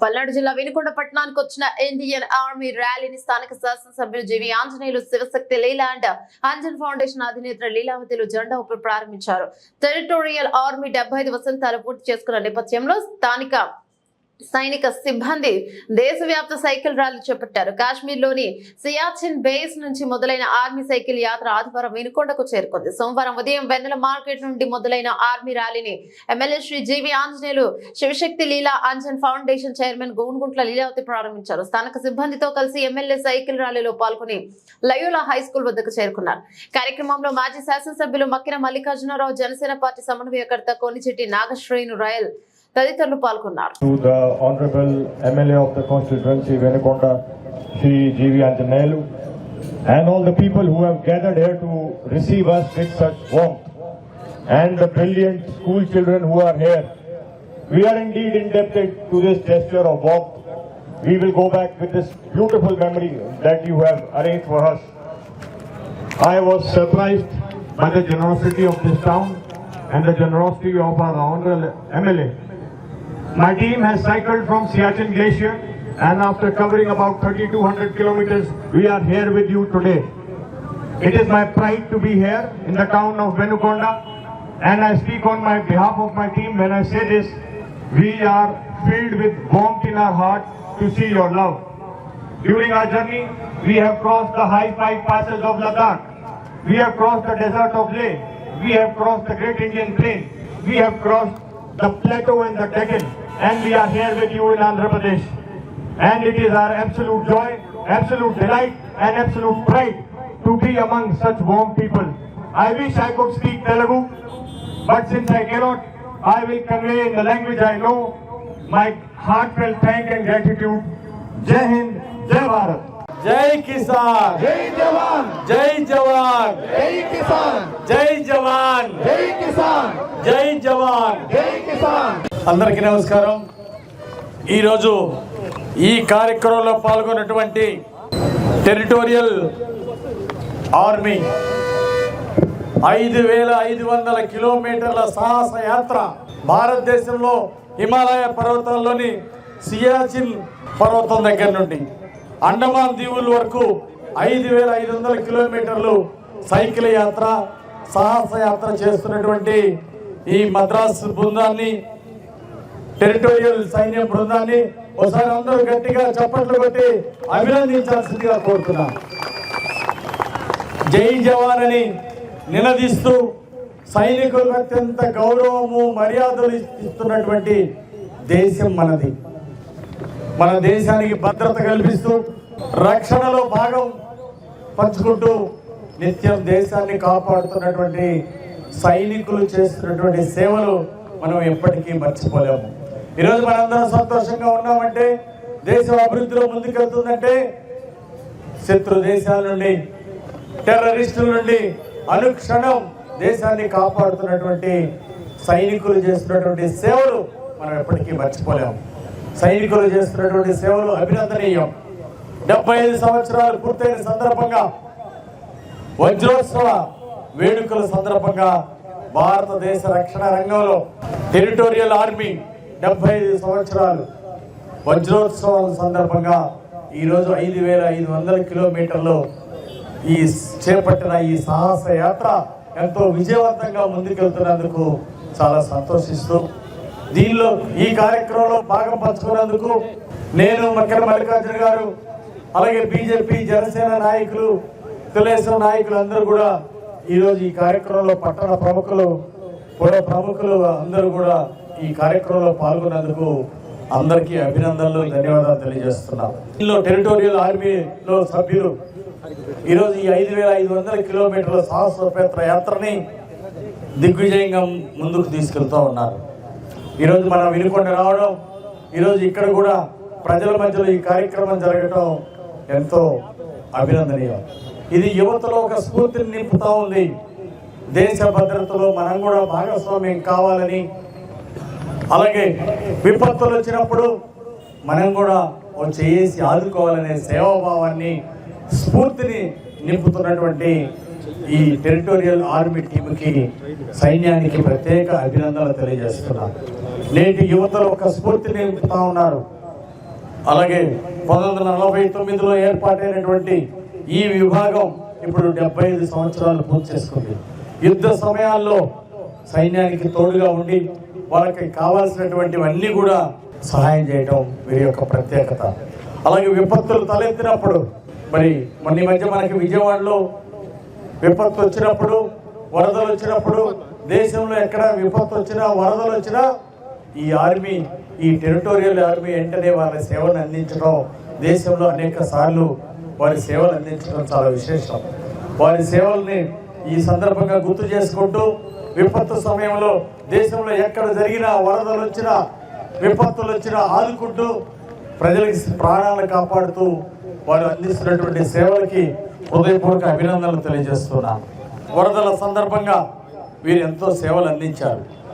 పల్నాడు జిల్లా వినుకొండ పట్టణానికి వచ్చిన ఇండియన్ ఆర్మీ ర్యాలీని స్థానిక శాసనసభ్యులు G V Anjaneyulu Shivashakti Leela and Anjan foundation అధినేత లీలావతిలు జెండా ఊపి ప్రారంభించారు. టెరిటోరియల్ ఆర్మీ డెబ్బై ఐదు వసంతాలు పూర్తి చేసుకున్న నేపథ్యంలో స్థానిక సైనిక సిబ్బంది దేశవ్యాప్త సైకిల్ ర్యాలీ చేపట్టారు. కాశ్మీర్లోని సియాచిన్ బేస్ నుంచి మొదలైన ఆర్మీ సైకిల్ యాత్ర ఆదివారం వినుకొండకు చేరుకుంది. సోమవారం ఉదయం వెన్నెల మార్కెట్ నుండి మొదలైన ఆర్మీ ర్యాలీని MLA Shri G V Anjaneyulu Shivashakti Leela Anjan foundation chairman Gonuguntla Leelavathi ప్రారంభించారు. స్థానిక సిబ్బందితో కలిసి ఎమ్మెల్యే సైకిల్ ర్యాలీలో పాల్గొని లయోలా హై స్కూల్ వద్దకు చేరుకున్నారు. కార్యక్రమంలో మాజీ శాసనసభ్యులు మక్కిన మల్లికార్జునరావు జనసేన పార్టీ సమన్వయకర్త Konichetti Nagasrenu royal తదితరులు పాల్గొన్నారు to the Honorable MLA of the constituency, Venekonda, Shri G.V. Anjanelu, and all the people who have gathered here to receive us with such warmth, and the brilliant school children who are here. We are indeed indebted to this gesture of warmth. We will go back with this beautiful memory that you have arranged for us. I was surprised by the generosity of this town and the generosity of our honorable MLA. my team has cycled from Siachen Glacier and after covering about 3200 kilometers, we are here with you today. It is my pride to be here in the town of Venukonda and I speak on my behalf of my team when I say this. We are filled with warmth in our heart to see your love. During our journey, we have crossed the high five passes of Ladakh. We have crossed the desert of Leh. We have crossed the Great Indian Plain. We have crossed the plateau and the Deccan and we are here with you in Andhra Pradesh. And it is our absolute joy, absolute delight, and absolute pride to be among such warm people. I wish I could speak Telugu, but since I cannot, I will convey in the language I know. My heartfelt thank and gratitude. Jai Hind, Jai Bharat. जय किसान जय जवान जय जवान जय किसान जय जवान जय किसान जय जवान जय किसान అందరికీ నమస్కారం. ఈరోజు ఈ కార్యక్రమంలో పాల్గొన్నటువంటి టెరిటోరియల్ ఆర్మీ ఐదు వేల ఐదు వందల కిలోమీటర్ల సాహస యాత్ర భారతదేశంలో హిమాలయ పర్వతాల్లోని సియాచిన్ పర్వతం దగ్గర నుండి అండమాన్ దీవుల వరకు ఐదు వేల ఐదు వందల కిలోమీటర్లు సైకిల్ యాత్ర సాహస యాత్ర చేస్తున్నటువంటి ఈ మద్రాస్ బృందాన్ని టెరిటోరియల్ సైన్య బృందాన్ని ఒకసారి అందరూ గట్టిగా చప్పట్లు కొట్టి అభినందించాల్సిందిగా కోరుతున్నా. జై జవాన్ అని నినదిస్తూ సైనికులకు అత్యంత గౌరవము మర్యాదలు ఇస్తున్నటువంటి దేశం మనది. మన దేశానికి భద్రత కల్పిస్తూ రక్షణలో భాగం పంచుకుంటూ నిత్యం దేశాన్ని కాపాడుతున్నటువంటి సైనికులు చేస్తున్నటువంటి సేవలు మనం ఎప్పటికీ మర్చిపోలేము. ఈరోజు మనందరం సంతోషంగా ఉన్నామంటే దేశం అభివృద్ధిలో ముందుకెళ్తుందంటే శత్రు దేశాల నుండి టెర్రరిస్టుల నుండి అనుక్షణం దేశాన్ని కాపాడుతున్నటువంటి సైనికులు చేస్తున్నటువంటి సేవలు మనం ఎప్పటికీ మర్చిపోలేము. సైనికులు చేస్తున్నటువంటి సేవలు అభినందనీయం. డెబ్బై ఐదు సంవత్సరాలు పూర్తయిన సందర్భంగా వజ్రోత్సవ వేడుకల సందర్భంగా భారతదేశ రక్షణ రంగంలో టెరిటోరియల్ ఆర్మీ డెబ్బై ఐదు సంవత్సరాలు వజ్రోత్సవం సందర్భంగా ఈరోజు ఐదు వేల ఐదు వందల కిలోమీటర్లు ఈ చేపట్టిన ఈ సాహస యాత్ర ఎంతో విజయవంతంగా ముందుకెళ్తున్నందుకు చాలా సంతోషిస్తూ దీనిలో ఈ కార్యక్రమంలో భాగం పంచుకున్నందుకు నేను మక్కర మల్లికార్జున గారు అలాగే బీజేపీ జనసేన నాయకులు తెలుగుదేశం నాయకులు అందరూ కూడా ఈరోజు ఈ కార్యక్రమంలో పట్టణ ప్రముఖులు పుర ప్రముఖులు అందరూ కూడా ఈ కార్యక్రమంలో పాల్గొన్నందుకు అందరికీ అభినందనలు ధన్యవాదాలు తెలియజేస్తున్నాం. దీనిలో టెరిటోరియల్ ఆర్మీలో సభ్యులు ఈరోజు ఈ ఐదు వేల ఐదు వందల కిలోమీటర్ల సాహసోపేత్ర యాత్రని దిగ్విజయంగా ముందుకు తీసుకెళ్తూ ఉన్నారు. ఈరోజు మనం వినుకొండ రావడం ఈరోజు ఇక్కడ కూడా ప్రజల మధ్యలో ఈ కార్యక్రమం జరగటం ఎంతో అభినందనీయం. ఇది యువతలో ఒక స్ఫూర్తిని నింపుతా ఉంది. దేశ భద్రతలో మనం కూడా భాగస్వామ్యం కావాలని అలాగే విపత్తులు వచ్చినప్పుడు మనం కూడా ఓ చేసి ఆదుకోవాలనే సేవాభావాన్ని స్ఫూర్తిని నింపుతున్నటువంటి ఈ టెరిటోరియల్ ఆర్మీ టీంకి సైన్యానికి ప్రత్యేక అభినందనలు తెలియజేస్తున్నాను నేటి యువతలో ఒక స్ఫూర్తిని నింపుతా ఉన్నారు. అలాగే పంతొమ్మిది వందల నలభై తొమ్మిదిలో ఏర్పాటైనటువంటి ఈ విభాగం ఇప్పుడు డెబ్బై ఐదు సంవత్సరాలు పూర్తి చేసుకుంది. యుద్ధ సమయాల్లో సైన్యానికి తోడుగా ఉండి వాళ్ళకి కావాల్సినటువంటివన్నీ కూడా సహాయం చేయడం వీరి యొక్క ప్రత్యేకత. అలాగే విపత్తులు తలెత్తినప్పుడు మరి మొన్న ఈ మధ్య మనకి విజయవాడలో విపత్తు వచ్చినప్పుడు వరదలు వచ్చినప్పుడు దేశంలో ఎక్కడ విపత్తు వచ్చినా వరదలు వచ్చినా ఈ ఆర్మీ ఈ టెరిటోరియల్ ఆర్మీ వెంటనే వారి సేవలు అందించడం దేశంలో అనేక సార్లు వారి సేవలు అందించడం చాలా విశేషం. వారి సేవల్ని ఈ సందర్భంగా గుర్తు చేసుకుంటూ విపత్తు సమయంలో దేశంలో ఎక్కడ జరిగినా వరదలు వచ్చినా విపత్తులు వచ్చినా ఆదుకుంటూ ప్రజలకి ప్రాణాలను కాపాడుతూ వారు అందిస్తున్నటువంటి సేవలకి హృదయపూర్వక అభినందనలు తెలియజేస్తున్నాను. వరదల సందర్భంగా వీరు ఎంతో సేవలు అందించారు.